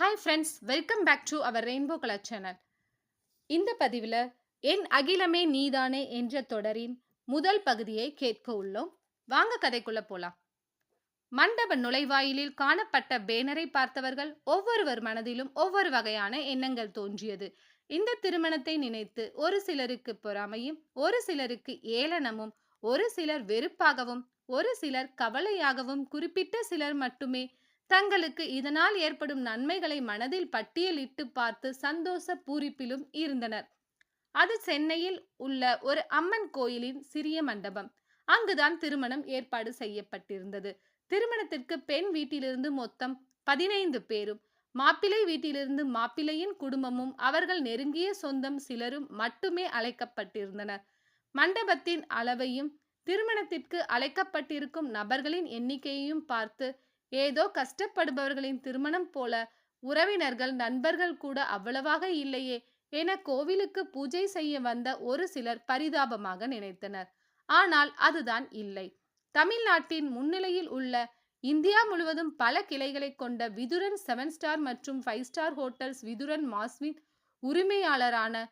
Hi friends welcome back to our rainbow colour channel இந்த பதிவில் என் அகிலமே நீதானே என்ற தொடரின் முதல் பகுதியை கேட்க உள்ளோம். வாங்க கதைக்குள்ள போலாம். மண்டப நுழைவாயிலில் காணப்பட்ட பேனரை பார்த்தவர்கள் ஒவ்வொருவர் மனதிலும் ஒவ்வொரு வகையான எண்ணங்கள் தோன்றியது. இந்த திருமணத்தை நினைத்து ஒரு சிலருக்கு பொறாமையும் ஒரு சிலருக்கு ஏளனமும் ஒரு சிலர் வெறுப்பாகவும் ஒரு சிலர் கவலையாகவும் குறிப்பிட்ட சிலர் மட்டுமே தங்களுக்கு இதனால் ஏற்படும் நன்மைகளை மனதில் பட்டியலிட்டு பார்த்து சந்தோஷ பூரிப்பிலும் இருந்தனர். அது சென்னையில் உள்ள ஒரு அம்மன் கோயிலின் சிறிய மண்டபம். அங்குதான் திருமணம் ஏற்பாடு செய்யப்பட்டிருந்தது. திருமணத்திற்கு பெண் வீட்டிலிருந்து மொத்தம் பதினைந்து பேரும் மாப்பிள்ளை வீட்டிலிருந்து மாப்பிள்ளையின் குடும்பமும் அவர்கள் நெருங்கிய சொந்தம் சிலரும் மட்டுமே அழைக்கப்பட்டிருந்தனர். மண்டபத்தின் அளவையும் திருமணத்திற்கு அழைக்கப்பட்டிருக்கும் நபர்களின் எண்ணிக்கையையும் பார்த்து ஏதோ கஷ்டப்படுபவர்களின் திருமணம் போல உறவினர்கள் நண்பர்கள் கூட அவ்வளவாக இல்லையே என கோவிலுக்கு பூஜை செய்ய வந்த ஒரு சிலர் பரிதாபமாக நினைத்தனர். ஆனால் அதுதான் இல்லை. தமிழ்நாட்டின் முன்னிலையில் உள்ள இந்தியா முழுவதும் பல கிளைகளை கொண்ட விதுரன் செவன் ஸ்டார் மற்றும் five star hotels Vidhuran Maswin உரிமையாளரான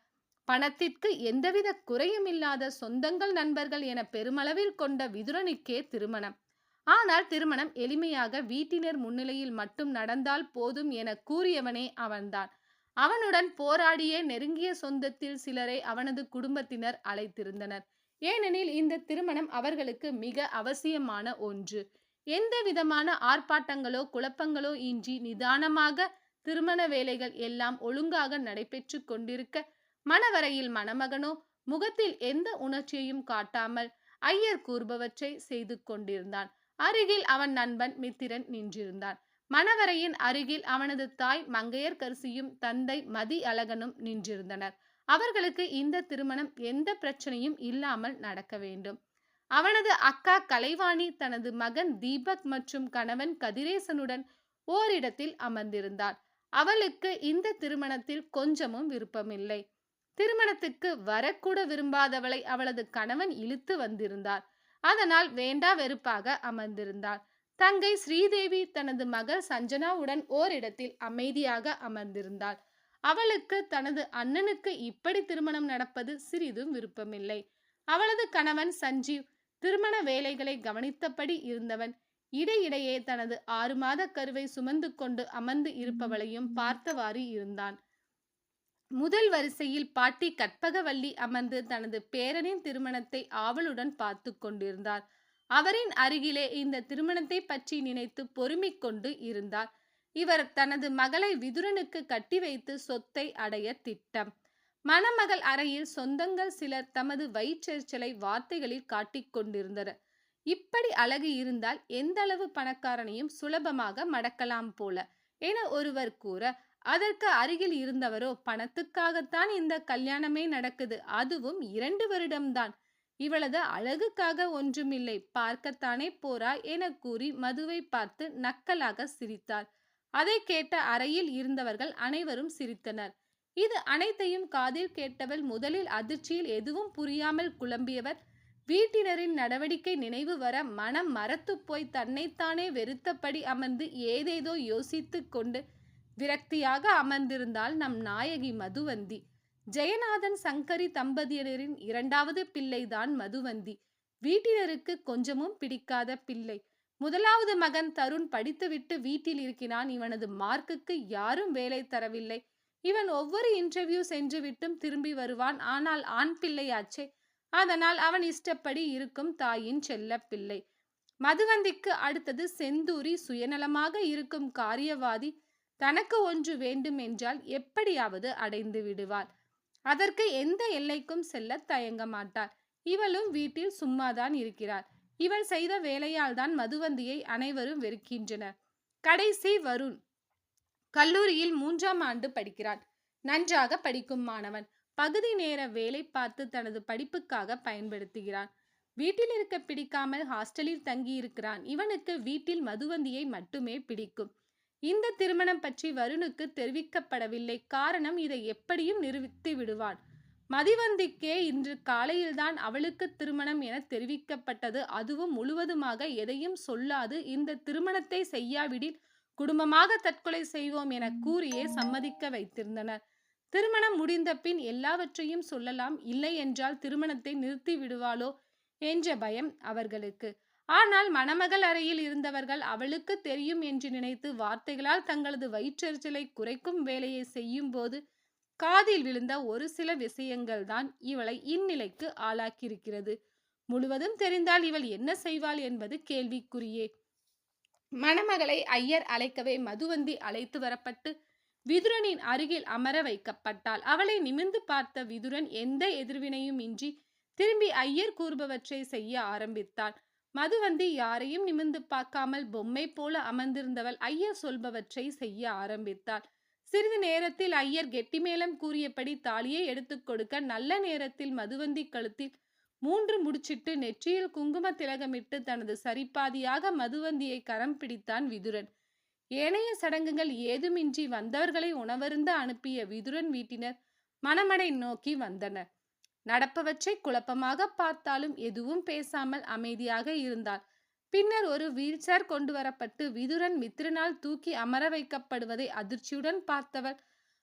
பணத்திற்கு எந்தவித குறையும் இல்லாத சொந்தங்கள் நண்பர்கள் என பெருமளவில் கொண்ட விதுரனுக்கே திருமணம். ஆனால் திருமணம் எளிமையாக வீட்டினர் முன்னிலையில் மட்டும் நடந்தால் போதும் என கூறியவனே அவன்தான். அவனுடன் போராடிய நெருங்கிய சொந்தத்தில் சிலரை அவனது குடும்பத்தினர் அழைத்திருந்தனர். ஏனெனில் இந்த திருமணம் அவர்களுக்கு மிக அவசியமான ஒன்று. எந்த விதமான ஆர்ப்பாட்டங்களோ குழப்பங்களோ இன்றி நிதானமாக திருமண வேலைகள் எல்லாம் ஒழுங்காக நடைபெற்று கொண்டிருக்க மணவரையில் மணமகனோ முகத்தில் எந்த உணர்ச்சியையும் காட்டாமல் ஐயர் கூறுபவற்றை செய்து கொண்டிருந்தான். அருகில் அவன் நண்பன் மித்திரன் நின்றிருந்தான். மணவரையின் அருகில் அவனது தாய் மங்கையர்கரிசியும் தந்தை மதி அழகனும் நின்றிருந்தனர். அவர்களுக்கு இந்த திருமணம் எந்த பிரச்சனையும் இல்லாமல் நடக்க வேண்டும். அவனது அக்கா கலைவாணி தனது மகன் தீபக் மற்றும் கணவன் கதிரேசனுடன் ஓரிடத்தில் அமர்ந்திருந்தாள் அவளுக்கு இந்த திருமணத்தில் கொஞ்சமும் விருப்பமில்லை. திருமணத்துக்கு வரக்கூட விரும்பாதவளை அவளது கணவன் இழுத்து வந்திருந்தார். அதனால் வேண்டா வெறுப்பாக அமர்ந்திருந்தாள். தங்கை ஸ்ரீதேவி தனது மகள் சஞ்சனாவுடன் ஓரிடத்தில் அமைதியாக அமர்ந்திருந்தாள். அவளுக்கு தனது அண்ணனுக்கு இப்படி திருமணம் நடப்பது சிறிதும் விருப்பமில்லை. அவளது கணவன் சஞ்சீவ் திருமண வேலைகளை கவனித்தபடி இருந்தவன். இடையிடையே தனது ஆறு மாத கருவை சுமந்து கொண்டு அமர்ந்து இருப்பவளையும் பார்த்தவாறு இருந்தான். முதல் வரிசையில் பாட்டி கற்பகவல்லி அமர்ந்து தனது பேரனின் திருமணத்தை ஆவலுடன் பார்த்து கொண்டிருந்தார். அவரின் அருகிலே இந்த திருமணத்தை பற்றி நினைத்து பொறுமிக் கொண்டு இருந்தார். இவர் தனது மகளை விதுரனுக்கு கட்டி வைத்து சொத்தை அடைய திட்டம். மணமகள் அறையில் சொந்தங்கள் சிலர் தமது வயிற்றெரிச்சலை வார்த்தைகளில் காட்டிக் கொண்டிருந்தனர். இப்படி அழகு இருந்தால் எந்த அளவு பணக்காரனையும் சுலபமாக மடக்கலாம் போல என ஒருவர் கூற அதற்கு அருகில் இருந்தவரோ பணத்துக்காகத்தான் இந்த கல்யாணமே நடக்குது. அதுவும் இரண்டு வருடம்தான். இவளது அழகுக்காக ஒன்றுமில்லை. பார்க்கத்தானே போறா என கூறி மதுவை பார்த்து நக்கலாக சிரித்தார். அதை கேட்ட அறையில் இருந்தவர்கள் அனைவரும் சிரித்தனர். இது அனைத்தையும் காதில் கேட்டவள் முதலில் அதிர்ச்சியில் எதுவும் புரியாமல் குழம்பியவர். வீட்டினரின் நடவடிக்கை நினைவு வர மனம் மரத்து போய் தன்னைத்தானே வெறுத்தபடி அமர்ந்து ஏதேதோ யோசித்து கொண்டு விரக்தியாக அமர்ந்திருந்தால் நம் நாயகி மதுவந்தி. ஜெயநாதன் சங்கரி தம்பதியினரின் இரண்டாவது பிள்ளைதான் மதுவந்தி. வீட்டினருக்கு கொஞ்சமும் பிடிக்காத பிள்ளை. முதலாவது மகன் தருண் படித்துவிட்டு வீட்டில் இருக்கிறான். இவனது மார்க்குக்கு யாரும் வேலை தரவில்லை. இவன் ஒவ்வொரு இன்டர்வியூ சென்று விட்டும் திரும்பி வருவான். ஆனால் ஆண் பிள்ளையாச்சே. அதனால் அவன் இஷ்டப்படி இருக்கும் தாயின் செல்ல பிள்ளை. மதுவந்திக்கு அடுத்தது செந்தூரி சுயநலமாக இருக்கும் காரியவாதி. தனக்கு ஒன்று வேண்டும் என்றால் எப்படியாவது அடைந்து விடுவாள். அதற்கு எந்த எல்லைக்கும் செல்ல தயங்க மாட்டாள். இவளும் வீட்டில் சும்மாதான் இருக்கிறாள். இவள் செய்த வேலையால் தான் மதுவந்தியை அனைவரும் வெறுக்கின்றனர். கடைசி வருண் கல்லூரியில் மூன்றாம் ஆண்டு படிக்கிறான் நன்றாக படிக்கும் மாணவன். பகுதி நேர வேலை பார்த்து தனது படிப்புக்காக பயன்படுத்துகிறான். வீட்டில் இருக்க பிடிக்காமல் ஹாஸ்டலில் தங்கி இருக்கிறான் இவனுக்கு வீட்டில் மதுவந்தியை மட்டுமே பிடிக்கும். இந்த திருமணம் பற்றி வருணுக்கு தெரிவிக்கப்படவில்லை. காரணம் இதை எப்படியும் நிரூபித்து விடுவான் மதிவந்திக்கே இன்று காலையில்தான் அவளுக்கு திருமணம் என தெரிவிக்கப்பட்டது. அதுவும் முழுவதுமாக எதையும் சொல்லாது. இந்த திருமணத்தை செய்யாவிடில் குடும்பமாக தற்கொலை செய்வோம் என கூறியே சம்மதிக்க வைத்திருந்தனர். திருமணம் முடிந்த பின் எல்லாவற்றையும் சொல்லலாம். இல்லை என்றால் திருமணத்தை நிறுத்தி விடுவாளோ என்ற பயம் அவர்களுக்கு. ஆனால் மணமகள் அறையில் இருந்தவர்கள் அவளுக்கு தெரியும் என்று நினைத்து வார்த்தைகளால் தங்களது வயிற்றெரிச்சலை குறைக்கும் வேலையை செய்யும் போது காதில் விழுந்த ஒரு சில விஷயங்கள் தான் இவளை இந்நிலைக்கு ஆளாக்கியிருக்கிறது. முழுவதும் தெரிந்தால் இவள் என்ன செய்வாள் என்பது கேள்விக்குரியே மணமகளை ஐயர் அழைக்கவே மதுவந்தி அழைத்து வரப்பட்டு விதுரனின் அருகில் அமர வைக்கப்பட்டாள். அவளை நிமிர்ந்து பார்த்த விதுரன் எந்த எதிர்வினையும் இன்றி திரும்பி ஐயர் கூறுபவற்றை செய்ய ஆரம்பித்தாள். மதுவந்தி யாரையும் நிமிர்ந்து பார்க்காமல் பொம்மை போல அமர்ந்திருந்தவள் ஐயர் சொல்பவற்றை செய்ய ஆரம்பித்தாள். சிறிது நேரத்தில் ஐயர் கெட்டிமேளம் கூறியபடி தாலியை எடுத்துக் கொடுக்க நல்ல நேரத்தில் மதுவந்தி கழுத்தில் மூன்று முடிச்சிட்டு நெற்றியில் குங்கும திலகமிட்டு தனது சரிபாதியாக மதுவந்தியை கரம் பிடித்தான் விதுரன். ஏனைய சடங்குகள் ஏதுமின்றி வந்தவர்களை உணவருந்த அனுப்பிய விதுரன் வீட்டினர் மணமடை நோக்கி வந்தனர். நடப்பவற்றை குழப்பமாக பார்த்தாலும் எதுவும் பேசாமல் அமைதியாக இருந்தாள். பின்னர் ஒரு வீல்சேர் கொண்டு வரப்பட்டு விதுரன் மித்ரனால் தூக்கி அமர வைக்கப்படுவதை அதிர்ச்சியுடன் பார்த்தவள்.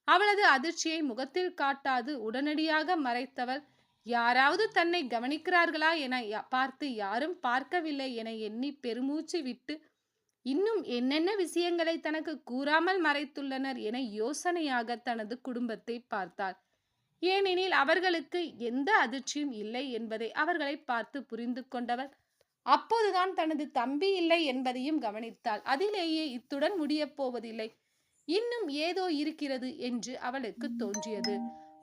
அவளது அதிர்ச்சியை முகத்தில் காட்டாது உடனடியாக மறைத்தவள். யாராவது தன்னை கவனிக்கிறார்களா என பார்த்து யாரும் பார்க்கவில்லை என எண்ணி பெருமூச்சு விட்டு இன்னும் என்னென்ன விஷயங்களை தனக்கு கூறாமல் மறைத்துள்ளனர் என யோசனையாக தனது குடும்பத்தை பார்த்தாள். ஏனெனில் அவர்களுக்கு எந்த அதிர்ச்சியும் இல்லை என்பதை அவர்களை பார்த்து புரிந்து கொண்டவர். அப்போதுதான் தனது தம்பி இல்லை என்பதையும் கவனித்தாள். அதிலேயே இத்துடன் முடியப் போவதில்லை. இன்னும் ஏதோ இருக்கிறது என்று அவளுக்கு தோன்றியது.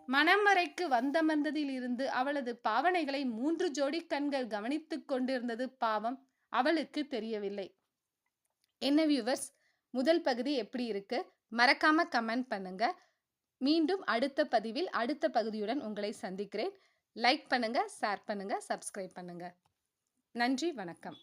மணமறைக்கு வந்தமர்ந்ததில் இருந்து அவளது பாவனைகளை மூன்று ஜோடி கண்கள் கவனித்துக் கொண்டிருந்தது பாவம். அவளுக்கு தெரியவில்லை. என்ன வியூவர்ஸ் முதல் பகுதி எப்படி இருக்கு? மறக்காம கமெண்ட் பண்ணுங்க. மீண்டும் அடுத்த பதிவில் அடுத்த பகுதியுடன் உங்களை சந்திக்கிறேன். லைக் பண்ணுங்கள் ஷேர் பண்ணுங்கள் சப்ஸ்கிரைப் பண்ணுங்கள் நன்றி வணக்கம்.